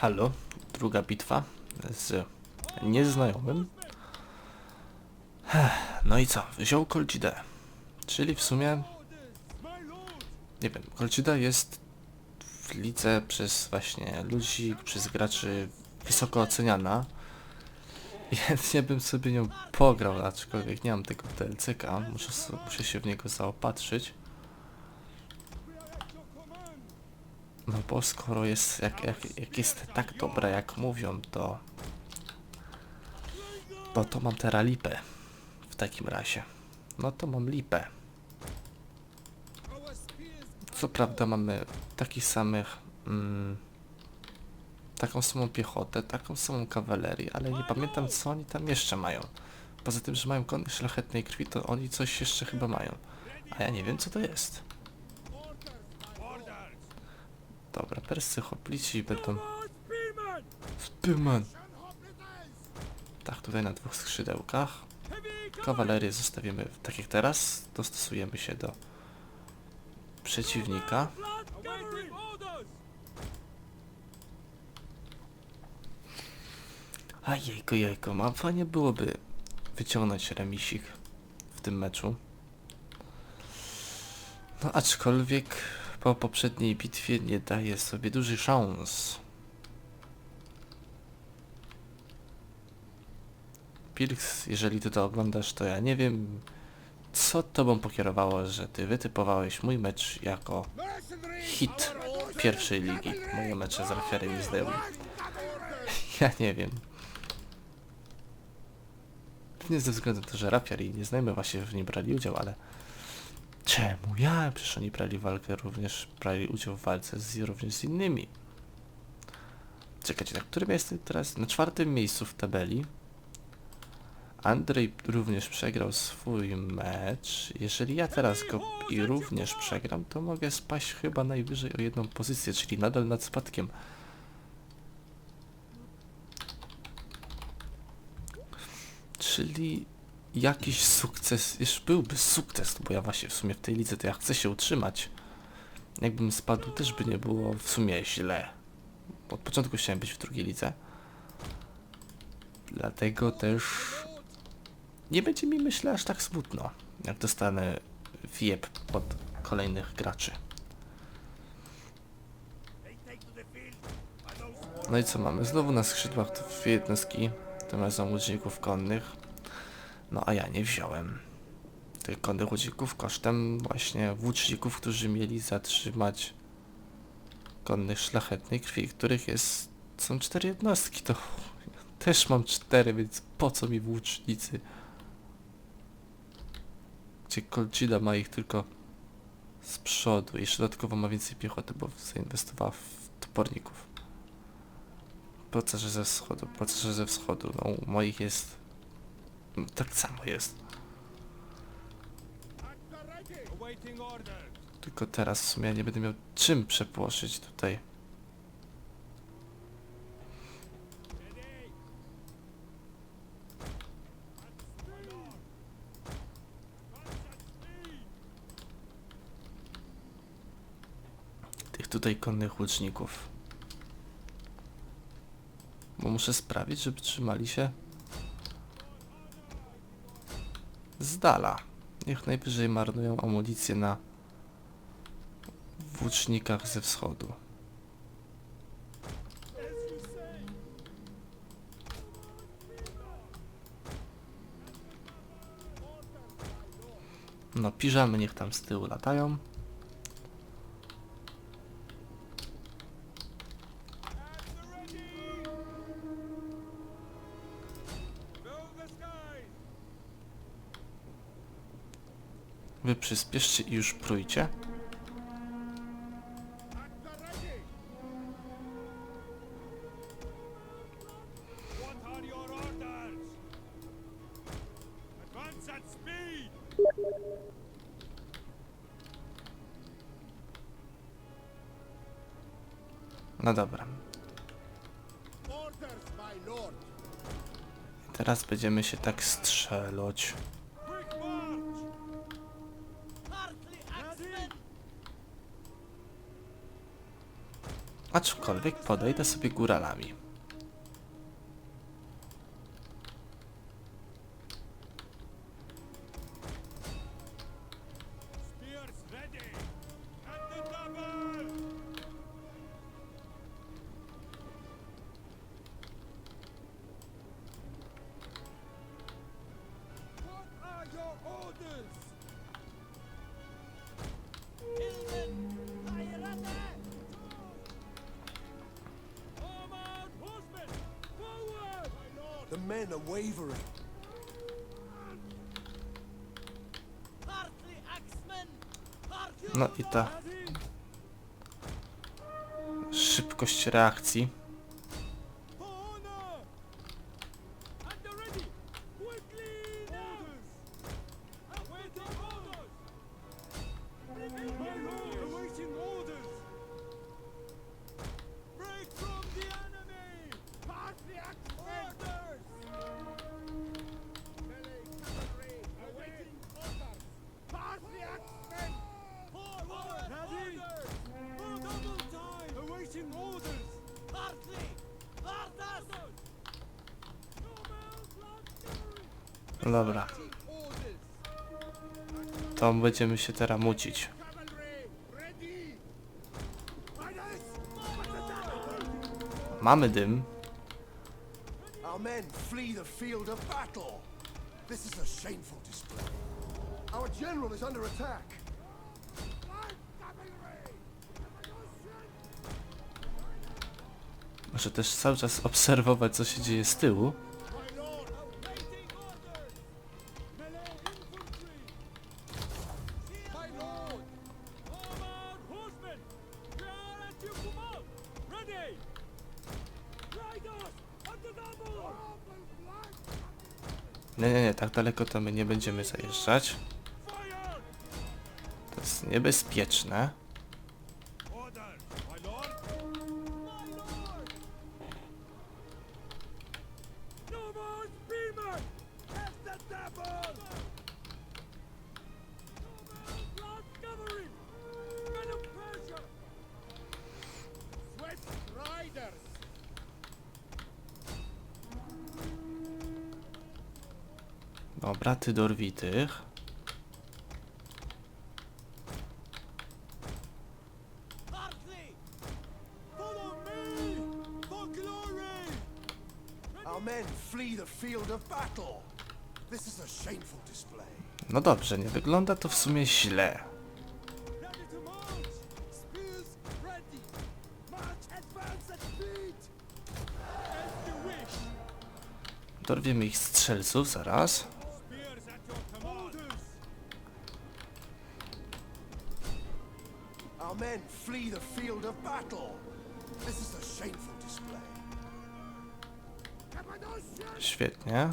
Halo, druga bitwa z nieznajomym. No i co? Wziął Colchidę. Czyli w sumie, nie wiem, Colchida jest w lidze przez właśnie ludzi, przez graczy wysoko oceniana. Chętnie bym sobie nią pograł, aczkolwiek nie mam tego DLC-ka, muszę, muszę się w niego zaopatrzyć. No bo skoro jest, jak, jak, jak jest tak dobra jak mówią, to... No to mam teraz lipę. W takim razie. No to mam lipę. Co prawda mamy takich samych... Mm, taką samą piechotę, taką samą kawalerię, ale nie pamiętam co oni tam jeszcze mają. Poza tym, że mają konnych szlachetnej krwi, to oni coś jeszcze chyba mają. A ja nie wiem co to jest. Dobra, persy hoplici będą... Spearman! Tak, tutaj na dwóch skrzydełkach. Kawalerię zostawimy tak jak teraz. Dostosujemy się do przeciwnika. A jejko, jejko, ma fajnie byłoby wyciągnąć remisik w tym meczu. No aczkolwiek po poprzedniej bitwie nie daje sobie duży szans. Pilks, jeżeli ty to oglądasz, to ja nie wiem, co tobą pokierowało, że ty wytypowałeś mój mecz jako hit pierwszej ligi. Moje mecze z Rafiarem i z. Ja nie wiem. Nie ze względu na to, że Rafiar i nie znajmy właśnie w nim brali udział, ale czemu ja? Przecież oni brali walkę również, brali udział w walce z, również z innymi. Czekajcie, na którym jestem teraz? Na czwartym miejscu w tabeli. Andrzej również przegrał swój mecz. Jeżeli ja teraz go i również przegram, to mogę spaść chyba najwyżej o jedną pozycję, czyli nadal nad spadkiem. Czyli jakiś sukces, już byłby sukces, bo ja właśnie w sumie w tej lidze to ja chcę się utrzymać. Jakbym spadł, też by nie było w sumie źle. Od początku chciałem być w drugiej lidze. Dlatego też nie będzie mi myślę aż tak smutno, jak dostanę wieb od kolejnych graczy. No i co mamy? Znowu na skrzydłach jednostki, tym razem łuczników konnych. No a ja nie wziąłem tych konnych łuczników kosztem właśnie włóczników, którzy mieli zatrzymać konnych szlachetnej krwi, których jest... są cztery jednostki, to też mam cztery, więc po co mi włócznicy? Gdzie Colchida ma ich tylko z przodu. Jeszcze dodatkowo ma więcej piechoty, bo zainwestowała w toporników. Procerze ze wschodu, procerze ze wschodu. No, moich jest... Tak samo jest. Tylko teraz w sumie ja nie będę miał czym przepłoszyć tutaj. Tych tutaj konnych łuczników. Bo muszę sprawić, żeby trzymali się z dala. Niech najwyżej marnują amunicję na włócznikach ze wschodu. No, piżamy niech tam z tyłu latają. Wy przyspieszcie i już prójcie. No dobra. Teraz będziemy się tak strzelać. Aczkolwiek podejdę sobie góralami. Men are wavering. No i ta szybkość reakcji. No dobra. To będziemy się teraz mucić. Mamy dym. Our men flee the field of battle. This is a shameful display. Our general is under attack. Muszę też cały czas obserwować, co się dzieje z tyłu. Nie, nie, nie, tak daleko to my nie będziemy zajeżdżać. To jest niebezpieczne. A shameful display. No dobrze, nie wygląda to w sumie źle. Dorwiemy ich strzelców zaraz. Flee the field of battle. This is a shameful display. Świetnie.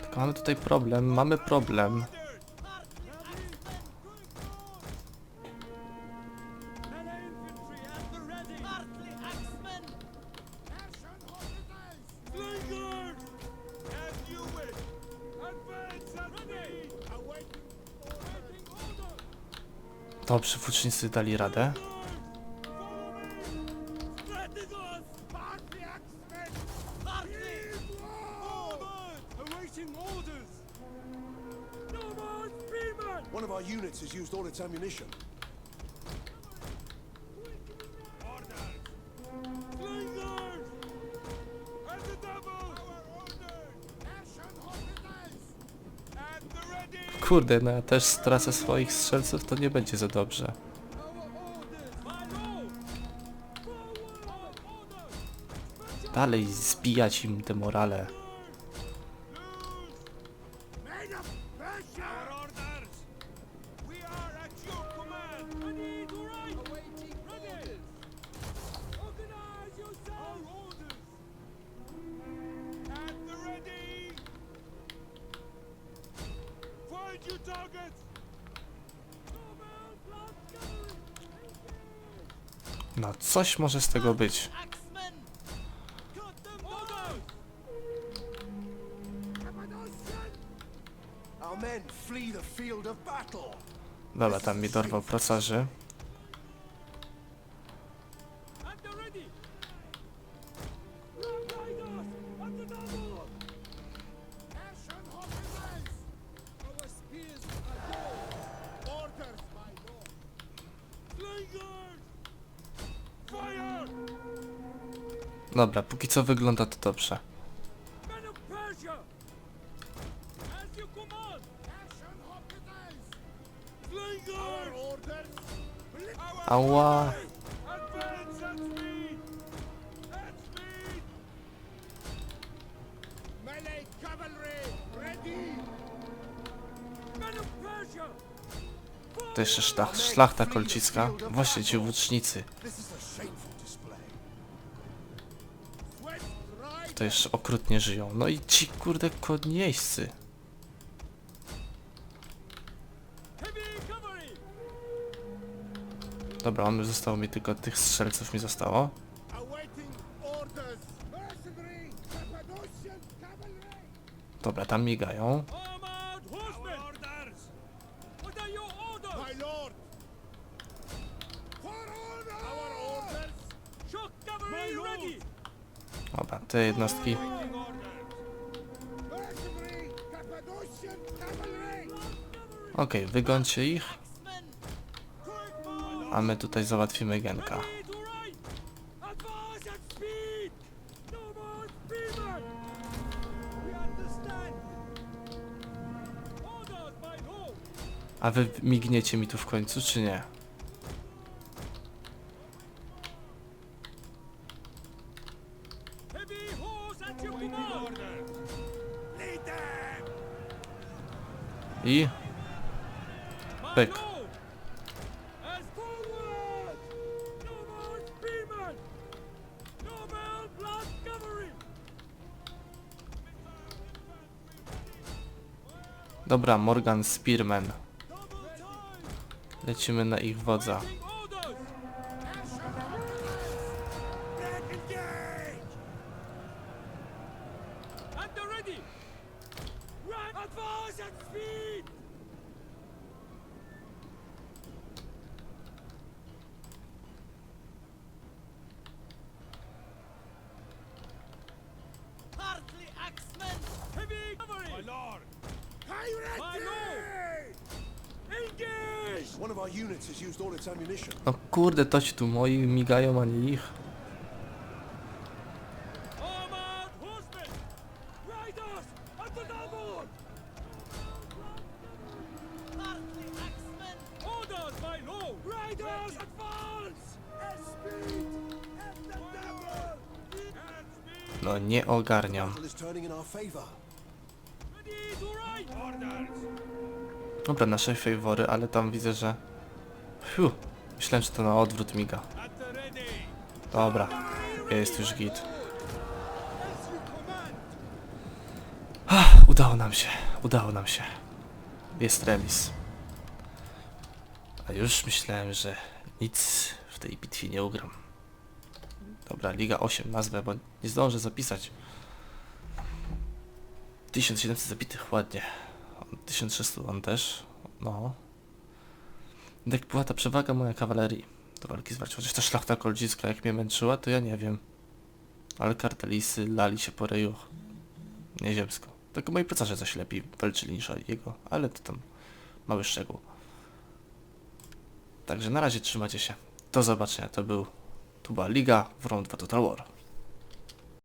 Tylko mamy tutaj problem, mamy problem. Dobrze, włócznicy dali radę. One of our units has used all its ammunition. Kurde, no ja też stracę swoich strzelców, to nie będzie za dobrze. Dalej zbijać im te morale. No coś może z tego być. Dobra, tam mi dorwał procarzy. Dobra, póki co wygląda to dobrze. Ała! To jeszcze szlach, szlachta kolcicka. Właśnie ci włócznicy. Jeszcze okrutnie żyją. No i ci kurde cavalry! Dobra, mamy zostało mi tylko tych strzelców mi zostało. Dobra, tam migają. Dobra, te jednostki. Okej, wygońcie ich, a my tutaj załatwimy Genka. A wy migniecie mi tu w końcu, czy nie? Blood cavalry! dobra, Morgan Spearman. Lecimy na ich wodza. Waiting orders! Break engage! And the ready! Run! Advance at speed! Hardly Axemen! Heavy cavalry! My lord! Pirates! My lord! Engage! One of our units has used all its ammunition. No kurde, to ci tu moi migają, a nie ich. Ride! Orders! Dobra, nasze fawory, ale tam widzę, że... Fiu, myślałem, że to na odwrót miga. Dobra, jest już git. Command! Udało nam się, udało nam się. Jest remis. A już myślałem, że nic w tej bitwie nie ugram. Dobra, Liga 8 nazwę, bo nie zdążę zapisać. 1700 zabitych, ładnie. 1600 on też, no. Jak była ta przewaga moja kawalerii do walki z walczą. Chociaż ta szlachta koldzicka jak mnie męczyła, to ja nie wiem. Ale kartelisy lali się po ryju. Nieziemsko. Tylko moi procarze coś lepiej walczyli niż jego, ale to tam mały szczegół. Także na razie trzymacie się. Do zobaczenia. To był, tu była Liga w Round 2 Total War.